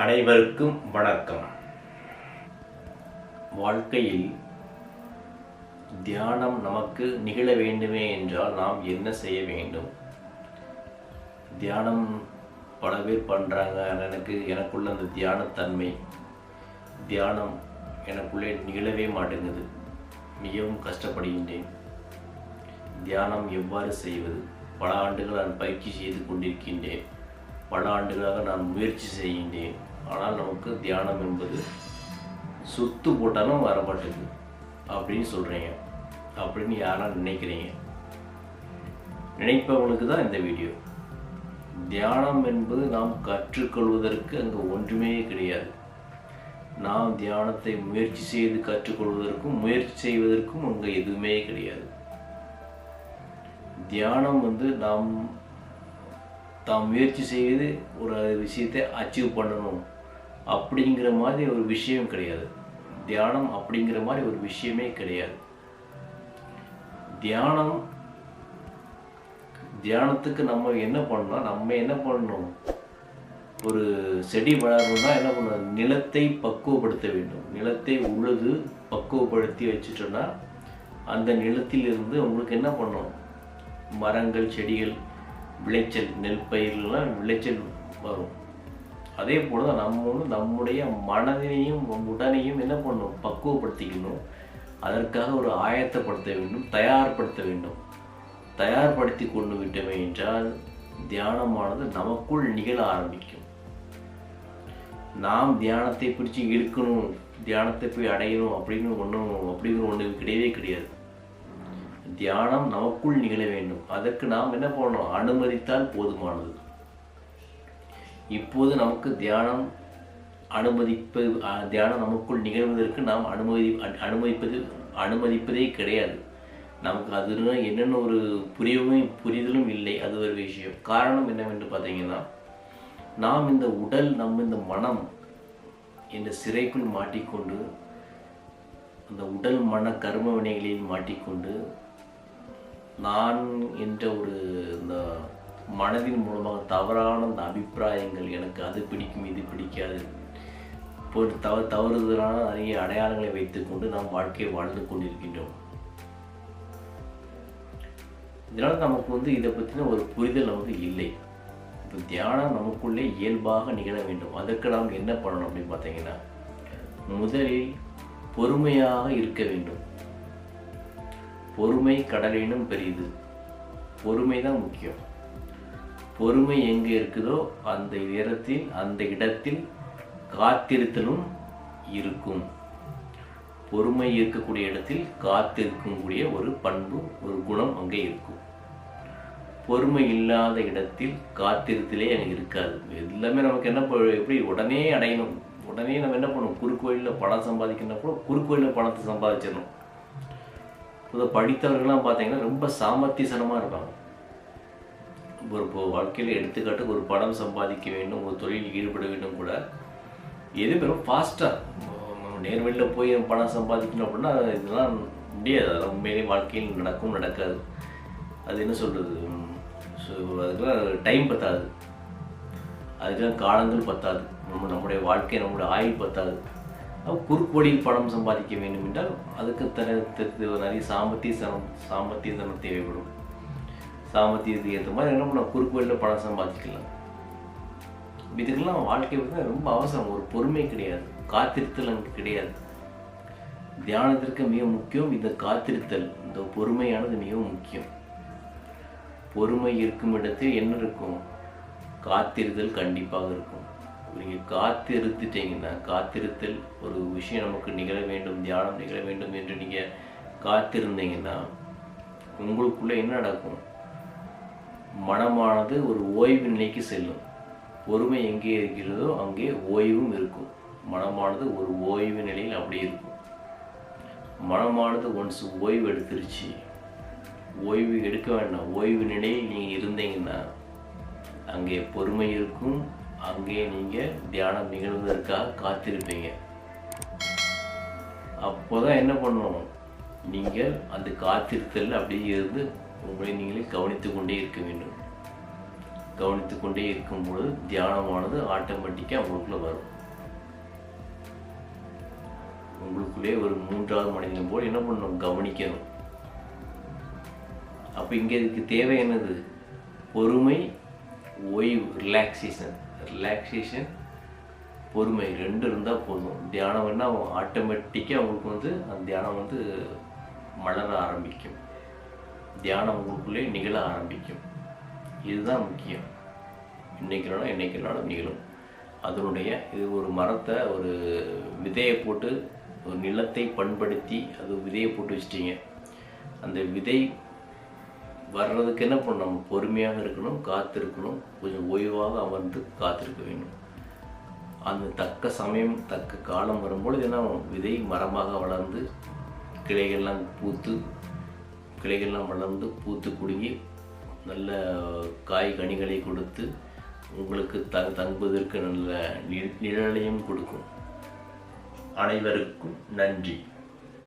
அனைவருக்கும் வணக்கம். வாழ்க்கையில் தியானம் நமக்கு நிகழ வேண்டுமே என்றால் நாம் என்ன செய்ய வேண்டும்? தியானம் பல பேர் பண்ணுறாங்க எனக்கு எனக்குள்ள அந்த தியானத்தன்மை தியானம் எனக்குள்ளே நிகழவே மாட்டேங்குது. மிகவும் கஷ்டப்படுகின்றேன். தியானம் எவ்வாறு செய்வது? பல ஆண்டுகள் நான் பயிற்சி செய்து கொண்டிருக்கின்றேன். பல ஆண்டுகளாக நான் முயற்சி செய்கின்றேன். ஆனால் நமக்கு தியானம் என்பது சுத்து போட்டாலும் வர மாட்டேங்குது அப்படின்னு சொல்கிறீங்க அப்படின்னு யாராக நினைக்கிறீங்க? நினைப்பவங்களுக்கு தான் இந்த வீடியோ. தியானம் என்பது நாம் கற்றுக்கொள்வதற்கு அங்கே ஒன்றுமே கிடையாது. நாம் தியானத்தை முயற்சி செய்து கற்றுக்கொள்வதற்கும் முயற்சி செய்வதற்கும் அங்கே எதுவுமே கிடையாது. தியானம் வந்து நாம் தாம் முயற்சி செய்து ஒரு விஷயத்தை அச்சீவ் பண்ணணும். அப்படிங்கிற மாதிரி ஒரு விஷயம் கிடையாது. தியானம் அப்படிங்கிற மாதிரி ஒரு விஷயமே கிடையாது. தியானம் தியானத்துக்கு நம்ம என்ன பண்ணணும்? நம்ம என்ன பண்ணணும்? ஒரு செடி வளரணும்னா என்ன பண்ணணும்? நிலத்தை பக்குவப்படுத்த வேண்டும். நிலத்தை உழுது பக்குவப்படுத்தி வச்சுட்டோன்னா அந்த நிலத்திலிருந்து உங்களுக்கு என்ன பண்ணணும்? மரங்கள் செடிகள் விளைச்சல் நெல் பயிர்கள்லாம் விளைச்சல் வரும். அதே போல் தான் நம்மளும் நம்முடைய மனதினையும் உடனையும் என்ன பண்ணணும் பக்குவப்படுத்திக்கணும். அதற்காக ஒரு ஆயத்தப்படுத்த வேண்டும் தயார்படுத்த வேண்டும். தயார்படுத்தி கொண்டு விட்டோமே என்றால் தியானமானது நமக்குள் நிகழ ஆரம்பிக்கும். நாம் தியானத்தை பிடிச்சி இழுக்கணும் தியானத்தை போய் அடையணும் அப்படின்னு ஒன்றும் அப்படிங்கிற ஒன்று கிடையவே கிடையாது. தியானம் நமக்குள் நிகழ வேண்டும். அதற்கு நாம் என்ன பண்ணணும்? அனுமதித்தால் போதுமானது. இப்போது நமக்கு தியானம் அனுமதிப்பது தியானம் நமக்குள் நிகழ்வதற்கு நாம் அனுமதி அனுமதிப்பது அனுமதிப்பதே கிடையாது. நமக்கு அது என்னென்ன ஒரு புரியவும் புரிதலும் இல்லை. அது ஒரு விஷயம். காரணம் என்னவென்று பார்த்தீங்கன்னா நாம் இந்த உடல் நம்ம இந்த மனம் இந்த சிறைக்குள் மாட்டிக்கொண்டு அந்த உடல் மன கர்ம வினைகளில் மாட்டிக்கொண்டு நான் என்ற ஒரு இந்த மனதின் மூலமாக தவறான அந்த அபிப்பிராயங்கள் எனக்கு அது பிடிக்கும் இது பிடிக்காது. போட்டு தவ தவறுதலான நிறைய அடையாளங்களை வைத்துக்கொண்டு நாம் வாழ்க்கையை வாழ்ந்து கொண்டிருக்கின்றோம். இதனால் நமக்கு வந்து இதை பற்றின ஒரு புரிதல் நமக்கு இல்லை. இப்போ தியானம் நமக்குள்ளே இயல்பாக நிகழ வேண்டும். அதற்கு நாம் என்ன பண்ணணும் அப்படின்னு பார்த்தீங்கன்னா முதலில் பொறுமையாக இருக்க வேண்டும். பொறுமை கடலினும் பெரியது. பொறுமை தான் முக்கியம். பொறுமை எங்கே இருக்குதோ அந்த இடத்தில் அந்த இடத்தில் காத்திருத்தலும் இருக்கும். பொறுமை இருக்கக்கூடிய இடத்தில் காத்திருக்கக்கூடிய ஒரு பண்பு ஒரு குணம் அங்கே இருக்கும். பொறுமை இல்லாத இடத்தில் காத்திருத்தலே அங்கே இருக்காது. எல்லாமே நமக்கு என்ன எப்படி உடனே அடையணும். உடனே நம்ம என்ன பண்ணணும்? குறுக்கோயிலில் பணம் சம்பாதிக்கணும் கூட குறுக்கோயிலில் பணத்தை சம்பாதிச்சிடணும். அதை படித்தவர்கள்லாம் பார்த்தீங்கன்னா ரொம்ப சாமர்த்தியசனமாக இருப்பாங்க. ஒரு இப்போ வாழ்க்கையில் எடுத்துக்காட்டு ஒரு பணம் சம்பாதிக்க வேண்டும் ஒரு தொழிலில் ஈடுபட வேண்டும் கூட எது பெரும் ஃபாஸ்ட்டாக நேர்வழியில் போய் பணம் சம்பாதிக்கணும் அப்படின்னா இதெல்லாம் முடியாது. அதெல்லாம் உண்மையிலேயே வாழ்க்கையில் நடக்கும் நடக்காது. அது என்ன சொல்கிறது ஸோ அதுக்கெல்லாம் டைம் பத்தாது. அதுக்கெல்லாம் காலங்கள் பத்தாது. நம்ம நம்முடைய வாழ்க்கை நம்முடைய ஆயுள் பத்தாது. குறுக்கு வழியில் பணம் சம்பாதிக்க வேண்டும் என்றால் அதுக்கு த- நிறைய சாம்பத்திய சனம் சாம்பத்திய தனம் தேவைப்படும். சாமர்த்தியத்துக்கு ஏற்ற மாதிரி என்ன பண்ண குறுக்கு வழியில் பணம் சம்பாதிக்கலாம். இதுக்கெல்லாம் வாழ்க்கை வந்து ரொம்ப அவசரம். ஒரு பொறுமை கிடையாது. காத்திருத்தல் அங்கே கிடையாது. தியானத்திற்கு மிக முக்கியம் இந்த காத்திருத்தல். இந்த பொறுமையானது மிகவும் முக்கியம். பொறுமை இருக்கும் இடத்தில் என்ன இருக்கும்? காத்திருத்தல் கண்டிப்பாக இருக்கும். நீங்கள் காத்திருத்துட்டீங்கன்னா காத்திருத்தல் ஒரு விஷயம் நமக்கு நிகழ வேண்டும் தியானம் நிகழ வேண்டும் என்று நீங்கள் காத்திருந்தீங்கன்னா உங்களுக்குள்ளே என்ன நடக்கும்? மனமானது ஒரு ஓய்வு நிலைக்கு செல்லும். பொறுமை எங்கே இருக்கிறதோ அங்கே ஓய்வும் இருக்கும். மனமானது ஒரு ஓய்வு நிலையில் அப்படி இருக்கும். மனமானது ஒன்ஸ் ஓய்வு எடுத்துருச்சு. ஓய்வு எடுக்க வேண்டாம். ஓய்வு நிலையில் நீங்கள் இருந்தீங்கன்னா அங்கே பொறுமை இருக்கும் அங்கே நீங்கள் தியானம் நிகழ்வதற்காக காத்திருப்பீங்க. அப்போதான் என்ன பண்ணணும் நீங்கள் அந்த காத்திருத்தல் அப்படியே இருந்து உங்களை நீங்களே கவனித்து கொண்டே இருக்க வேண்டும். கவனித்து கொண்டே இருக்கும்பொழுது தியானமானது ஆட்டோமேட்டிக்காக உங்களுக்குள்ளே வரும். உங்களுக்குள்ளே ஒரு மூன்றாவது மனிதன் போல் என்ன பண்ணணும் கவனிக்கணும். அப்போ இங்கே இதுக்கு தேவை என்னது? பொறுமை ஓய்வு ரிலாக்ஸேஷன் ரிலாக்ஸேஷன் பொறுமை ரெண்டு இருந்தால் போதும். தியானம் என்ன ஆட்டோமேட்டிக்காக அவங்களுக்கு வந்து அந்த தியானம் வந்து மலர ஆரம்பிக்கும். தியானம் உங்களுக்குள்ளே நிகழ ஆரம்பிக்கும். இதுதான் முக்கியம். இன்னைக்குனாலும் என்னைக்குனாலும் நிகழும். அதனுடைய இது ஒரு மரத்தை ஒரு விதையை போட்டு ஒரு நிலத்தை பண்படுத்தி அது விதையை போட்டு வச்சிட்டிங்க. அந்த விதை வர்றதுக்கு என்ன பண்ணணும்? பொறுமையாக இருக்கணும் காத்திருக்கணும் கொஞ்சம் ஓய்வாக அமர்ந்து காத்திருக்க வேண்டும். அந்த தக்க சமயம் தக்க காலம் வரும்பொழுது என்ன விதை மரமாக வளர்ந்து கிளைகள்லாம் பூத்து கிளைகள்லாம் வளர்ந்து பூத்து குடுங்கி நல்ல காய் கனிகளை கொடுத்து உங்களுக்கு த தங்குவதற்கு நல்ல நிழ நிழலையும் கொடுக்கும். அனைவருக்கும் நன்றி.